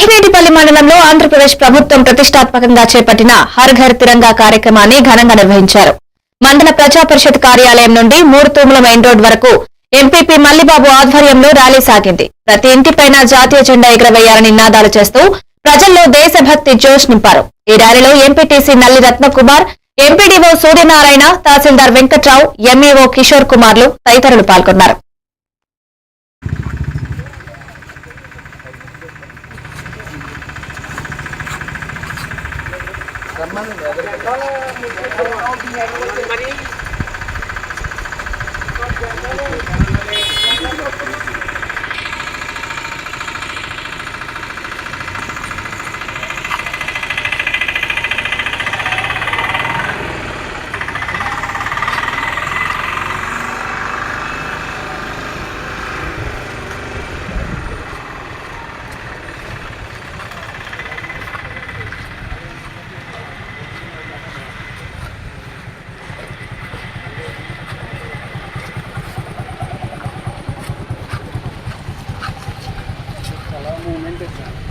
ఎనిమిదిపల్లి మండలంలో ఆంధ్రప్రదేశ్ ప్రభుత్వం ప్రతిష్టాత్మకంగా చేపట్టిన హర్ ఘర్ తిరంగా కార్యక్రమాన్ని ఘనంగా నిర్వహించారు. మండల ప్రజా పరిషత్ కార్యాలయం నుండి మూడు తూముల మెయిన్ రోడ్ వరకు ఎంపీపీ మల్లిబాబు ఆధ్వర్యంలో ర్యాలీ సాగింది. ప్రతి ఇంటిపైన జాతీయ జెండా ఎగురవేయాలని నినాదాలు చేస్తూ ప్రజల్లో దేశభక్తి జోష్ నింపారు. ఈ ర్యాలీలో ఎంపీటీసీ నల్లి రత్నకుమార్ ఎంపీడీఓ సూర్యనారాయణ తహసీల్దార్ వెంకట్రావు ఎంఈఓ కిషోర్ కుమార్లు తదితరులు పాల్గొన్నారు. ਕਰਨਾ ਨਹੀਂ good job.